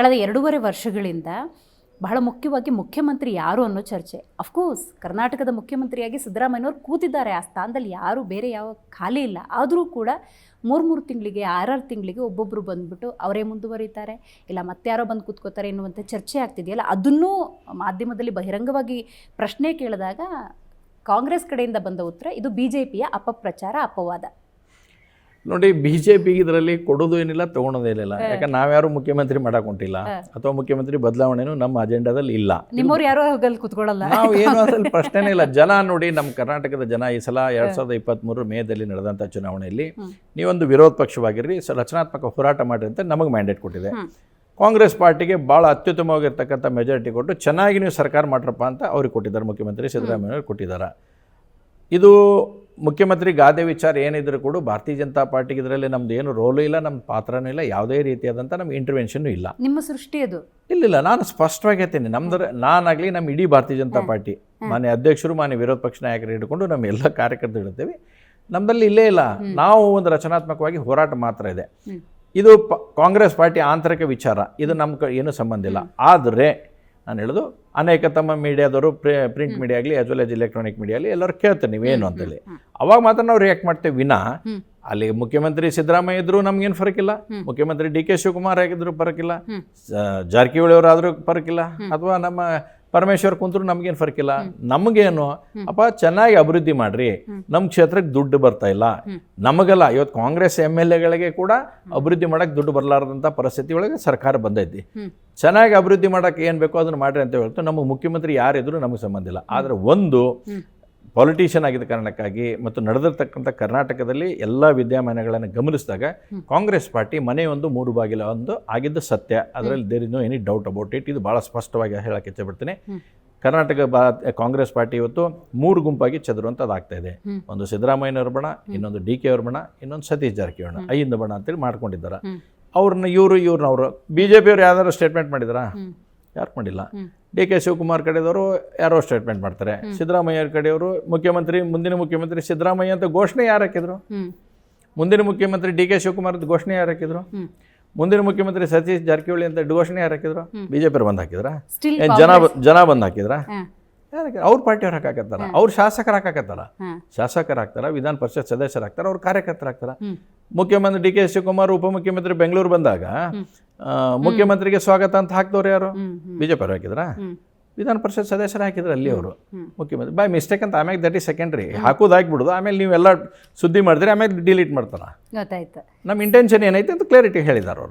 ಕಳೆದ ಎರಡೂವರೆ ವರ್ಷಗಳಿಂದ ಬಹಳ ಮುಖ್ಯವಾಗಿ ಮುಖ್ಯಮಂತ್ರಿ ಯಾರು ಅನ್ನೋ ಚರ್ಚೆ. ಅಫ್ಕೋರ್ಸ್ ಕರ್ನಾಟಕದ ಮುಖ್ಯಮಂತ್ರಿಯಾಗಿ ಸಿದ್ದರಾಮಯ್ಯನವರು ಕೂತಿದ್ದಾರೆ. ಆ ಸ್ಥಾನದಲ್ಲಿ ಯಾರು ಬೇರೆ ಯಾವ ಖಾಲಿ ಇಲ್ಲ. ಆದರೂ ಕೂಡ ಮೂರು ಮೂರು ತಿಂಗಳಿಗೆ, ಆರಾರು ತಿಂಗಳಿಗೆ ಒಬ್ಬೊಬ್ಬರು ಬಂದುಬಿಟ್ಟು ಅವರೇ ಮುಂದುವರಿತಾರೆ. ಇಲ್ಲ ಮತ್ತಾರೋ ಬಂದು ಕೂತ್ಕೋತಾರೆ ಎನ್ನುವಂಥ ಚರ್ಚೆ ಆಗ್ತಿದೆಯಲ್ಲ? ಅದನ್ನೂ ಮಾಧ್ಯಮದಲ್ಲಿ ಬಹಿರಂಗವಾಗಿ ಪ್ರಶ್ನೆ ಕೇಳಿದಾಗ ಕಾಂಗ್ರೆಸ್ ಕಡೆಯಿಂದ ಬಂದ ಉತ್ತರ, ಇದು ಬಿ ಜೆ ಪಿಯ ಅಪಪ್ರಚಾರ ಅಪವಾದ. ನೋಡಿ ಬಿ ಜೆ ಪಿ ಇದರಲ್ಲಿ ಕೊಡೋದು ಏನಿಲ್ಲ ತೊಗೊಳೋದೇನಿಲ್ಲ ಯಾಕಂದ್ರೆ ನಾವ್ಯಾರು ಮುಖ್ಯಮಂತ್ರಿ ಮಾಡಕ್ ಹೊಂಟಿಲ್ಲ. ಅಥವಾ ಮುಖ್ಯಮಂತ್ರಿ ಬದಲಾವಣೆನೂ ನಮ್ಮ ಅಜೆಂಡಾದಲ್ಲಿ ಇಲ್ಲ. ನಿಮ್ಮವ್ರು ಯಾರು ಕೂತ್ಕೊಳ್ಳಲ್ಲ. ನಾವು ಏನು ಅದ್ರಲ್ಲಿ ಪ್ರಶ್ನೆನೇ ಇಲ್ಲ. ಜನ ನೋಡಿ ನಮ್ಮ ಕರ್ನಾಟಕದ ಜನ ಈ ಸಲ ಎರಡ್ ಸಾವಿರದ ಇಪ್ಪತ್ತ್ಮೂರು ಮೇದಲ್ಲಿ ನಡೆದಂಥ ಚುನಾವಣೆಯಲ್ಲಿ ನೀವೊಂದು ವಿರೋಧ ಪಕ್ಷವಾಗಿರ್ರಿ ಸ- ರಚನಾತ್ಮಕ ಹೋರಾಟ ಮಾಡಿರಿ ಅಂತ ನಮಗೆ ಮ್ಯಾಂಡೇಟ್ ಕೊಟ್ಟಿದೆ. ಕಾಂಗ್ರೆಸ್ ಪಾರ್ಟಿಗೆ ಭಾಳ ಅತ್ಯುತ್ತಮವಾಗಿರ್ತಕ್ಕಂಥ ಮೆಜಾರಿಟಿ ಕೊಟ್ಟು ಚೆನ್ನಾಗಿ ನೀವು ಸರ್ಕಾರ ಮಾಡ್ರಪ್ಪ ಅಂತ ಅವ್ರಿಗೆ ಕೊಟ್ಟಿದ್ದಾರೆ ಮುಖ್ಯಮಂತ್ರಿ ಸಿದ್ದರಾಮಯ್ಯ ಕೊಟ್ಟಿದ್ದಾರೆ. ಇದು ಮುಖ್ಯಮಂತ್ರಿ ಗಾದೆ ವಿಚಾರ ಏನಿದ್ರು ಕೂಡ ಭಾರತೀಯ ಜನತಾ ಪಾರ್ಟಿಗೆ ಇದರಲ್ಲಿ ನಮ್ದು ಏನು ರೋಲು ಇಲ್ಲ ನಮ್ಮ ಪಾತ್ರನೂ ಇಲ್ಲ ಯಾವುದೇ ರೀತಿಯಾದಂಥ ನಮ್ಮ ಇಂಟರ್ವೆನ್ಷನ್ ಇಲ್ಲ. ನಿಮ್ಮ ಸೃಷ್ಟಿ ಅದು? ಇಲ್ಲಿಲ್ಲ ನಾನು ಸ್ಪಷ್ಟವಾಗಿ ಹೇಳ್ತೀನಿ ನಮ್ದು ನಾನಾಗಲಿ ನಮ್ಮ ಇಡೀ ಭಾರತೀಯ ಜನತಾ ಪಾರ್ಟಿ ಮಾನ್ಯ ಅಧ್ಯಕ್ಷರು ಮಾನ್ಯ ವಿರೋಧ ಪಕ್ಷ ನಾಯಕರು ಹಿಡ್ಕೊಂಡು ನಮ್ಮ ಎಲ್ಲ ಕಾರ್ಯಕರ್ತರು ಇಡ್ತೇವೆ ನಮ್ಮಲ್ಲಿ ಇಲ್ಲೇ ಇಲ್ಲ. ನಾವು ಒಂದು ರಚನಾತ್ಮಕವಾಗಿ ಹೋರಾಟ ಮಾತ್ರ ಇದೆ. ಇದು ಪ ಕಾಂಗ್ರೆಸ್ ಪಾರ್ಟಿ ಆಂತರಿಕ ವಿಚಾರ ಇದು ನಮ್ಮ ಏನೂ ಸಂಬಂಧ ಇಲ್ಲ. ಆದರೆ ನಾನು ಹೇಳೋದು ಅನೇಕ ತಮ್ಮ ಮೀಡಿಯಾದವರು ಪ್ರಿಂಟ್ ಮೀಡಿಯಾ ಆಗಲಿ as well as electronic media ಆಗಲಿ ಎಲ್ಲರೂ ಕೇಳ್ತಾರೆ ನೀವೇನು ಅಂತೇಳಿ. ಅವಾಗ ಮಾತ್ರ ನಾವು ರಿಯಾಕ್ಟ್ ಮಾಡ್ತೇವೆ. ವಿನಾ ಅಲ್ಲಿ ಮುಖ್ಯಮಂತ್ರಿ ಸಿದ್ದರಾಮಯ್ಯ ಇದ್ರು ನಮ್ಗೇನು ಫರಕಿಲ್ಲ. ಮುಖ್ಯಮಂತ್ರಿ ಡಿ ಕೆ ಶಿವಕುಮಾರ್ ಆಗಿದ್ರು ಫರಕಿಲ್ಲ. ಜಾರಕಿಹೊಳಿ ಅವರಾದರೂ ಫರಕಿಲ್ಲ. ಅಥವಾ ನಮ್ಮ ಪರಮೇಶ್ವರ್ ಕುಂತ್ರು ನಮ್ಗೇನು ಫರ್ಕಿಲ್ಲ ನಮಗೇನು ಅಪ್ಪ ಚೆನ್ನಾಗಿ ಅಭಿವೃದ್ಧಿ ಮಾಡ್ರಿ. ನಮ್ಮ ಕ್ಷೇತ್ರಕ್ಕೆ ದುಡ್ಡು ಬರ್ತಾ ಇಲ್ಲ. ನಮಗಲ್ಲ ಇವತ್ತು ಕಾಂಗ್ರೆಸ್ ಎಂ ಎಲ್ ಎಗಳಿಗೆ ಕೂಡ ಅಭಿವೃದ್ಧಿ ಮಾಡಕ್ಕೆ ದುಡ್ಡು ಬರಲಾರದಂಥ ಪರಿಸ್ಥಿತಿ ಒಳಗೆ ಸರ್ಕಾರ ಬಂದೈತಿ. ಚೆನ್ನಾಗಿ ಅಭಿವೃದ್ಧಿ ಮಾಡೋಕ್ಕೆ ಏನು ಬೇಕೋ ಅದನ್ನು ಮಾಡ್ರಿ ಅಂತ ಹೇಳ್ತು. ನಮ್ಮ ಮುಖ್ಯಮಂತ್ರಿ ಯಾರಿದ್ರು ನಮಗೆ ಸಂಬಂಧ ಇಲ್ಲ. ಆದರೆ ಒಂದು ಪಾಲಿಟಿಷಿಯನ್ ಆಗಿದ್ದ ಕಾರಣಕ್ಕಾಗಿ ಮತ್ತು ನಡೆದಿರ್ತಕ್ಕಂಥ ಕರ್ನಾಟಕದಲ್ಲಿ ಎಲ್ಲ ವಿದ್ಯಮಾನಗಳನ್ನು ಗಮನಿಸಿದಾಗ ಕಾಂಗ್ರೆಸ್ ಪಾರ್ಟಿ ಮನೆಯೊಂದು ಒಂದು ಮೂರು ಬಾಗಿಲ ಒಂದು ಆಗಿದ್ದು ಸತ್ಯ. ಅದರಲ್ಲಿ there is no any doubt about it ಇದು ಭಾಳ ಸ್ಪಷ್ಟವಾಗಿ ಹೇಳಕ್ಕೆ ಇಚ್ಛೆಪಡ್ತೀನಿ ಕರ್ನಾಟಕ ಬಾ ಕಾಂಗ್ರೆಸ್ ಪಾರ್ಟಿ ಇವತ್ತು ಮೂರು ಗುಂಪಾಗಿ ಚದುರುವಂಥದ್ದಾಗ್ತಾ ಇದೆ. ಒಂದು ಸಿದ್ದರಾಮಯ್ಯನವ್ರ ಬಣ ಇನ್ನೊಂದು ಡಿ ಕೆ ಅವ್ರ ಬಣ ಇನ್ನೊಂದು ಸತೀಶ್ ಜಾರಕಿಹೊಳಿ ಬಣ ಐದು ಬಣ ಅಂತೇಳಿ ಮಾಡ್ಕೊಂಡಿದ್ದಾರೆ. ಅವ್ರನ್ನ ಇವರು ಇವ್ರನ್ನವರು ಬಿ ಜೆ ಪಿಯವ್ರು ಯಾವ್ದಾದ್ರು ಸ್ಟೇಟ್ಮೆಂಟ್ ಮಾಡಿದಾರಾ? ಯಾರು ಮಾಡಿಲ್ಲ. ಡಿ ಕೆ ಶಿವಕುಮಾರ್ ಕಡೆದವರು ಯಾರೋ ಸ್ಟೇಟ್ಮೆಂಟ್ ಮಾಡ್ತಾರೆ. ಸಿದ್ದರಾಮಯ್ಯ ಕಡೆಯವರು ಮುಖ್ಯಮಂತ್ರಿ ಮುಂದಿನ ಮುಖ್ಯಮಂತ್ರಿ ಸಿದ್ದರಾಮಯ್ಯ ಅಂತ ಘೋಷಣೆ ಯಾರು ಹಾಕಿದ್ರು? ಮುಂದಿನ ಮುಖ್ಯಮಂತ್ರಿ ಡಿ ಕೆ ಶಿವಕುಮಾರ್ ಅಂತ ಘೋಷಣೆ ಯಾರು ಹಾಕಿದ್ರು? ಮುಂದಿನ ಮುಖ್ಯಮಂತ್ರಿ ಸತೀಶ್ ಜಾರಕಿಹೊಳಿ ಅಂತ ಘೋಷಣೆ ಯಾರು ಹಾಕಿದ್ರು? ಬಿಜೆಪಿ ಬಂದ್ ಹಾಕಿದ್ರ? ಜನ ಜನ ಬಂದು ಹಾಕಿದ್ರಾ? ಅವ್ರ ಪಾರ್ಟಿಯವ್ರು ಹಾಕಾಕತ್ತಾರ. ಅವ್ರ ಶಾಸಕರು ಹಾಕಾಕತ್ತಾರ. ಶಾಸಕರ ಹಾಕ್ತಾರ ವಿಧಾನ ಪರಿಷತ್ ಸದಸ್ಯರು ಹಾಕ್ತಾರ ಅವ್ರ ಕಾರ್ಯಕರ್ತರು ಹಾಕ್ತಾರ ಮುಖ್ಯಮಂತ್ರಿ ಡಿ ಕೆ ಶಿವಕುಮಾರ್ ಉಪಮುಖ್ಯಮಂತ್ರಿ ಬೆಂಗಳೂರು ಬಂದಾಗ ಮುಖ್ಯಮಂತ್ರಿಗೆ ಸ್ವಾಗತ ಅಂತ ಹಾಕ್ದವ್ರು ಯಾರು? ಬಿಜೆಪಿ ಅವ್ರು ಹಾಕಿದ್ರ? ವಿಧಾನ ಪರಿಷತ್ ಸದಸ್ಯರು ಹಾಕಿದ್ರು ಅಲ್ಲಿ ಅವರು. ಮುಖ್ಯಮಂತ್ರಿ ಬೈ ಮಿಸ್ಟೇಕ್ ಅಂತ ಆಮೇಲೆ ದಟ್ ಈ ಸೆಕೆಂಡ್ರಿ ಹಾಕೋದು ಹಾಕ್ಬಿಡೋದು ಆಮೇಲೆ ನೀವೆಲ್ಲ ಸುದ್ದಿ ಮಾಡಿದ್ರೆ ಆಮೇಲೆ ಡಿಲೀಟ್ ಮಾಡ್ತಾರ. ನಮ್ ನಮ್ಮ ಇಂಟೆನ್ಷನ್ ಏನೈತೆ ಅಂತ ಕ್ಲಾರಿಟಿ ಹೇಳಿದಾರೆ ಅವರು.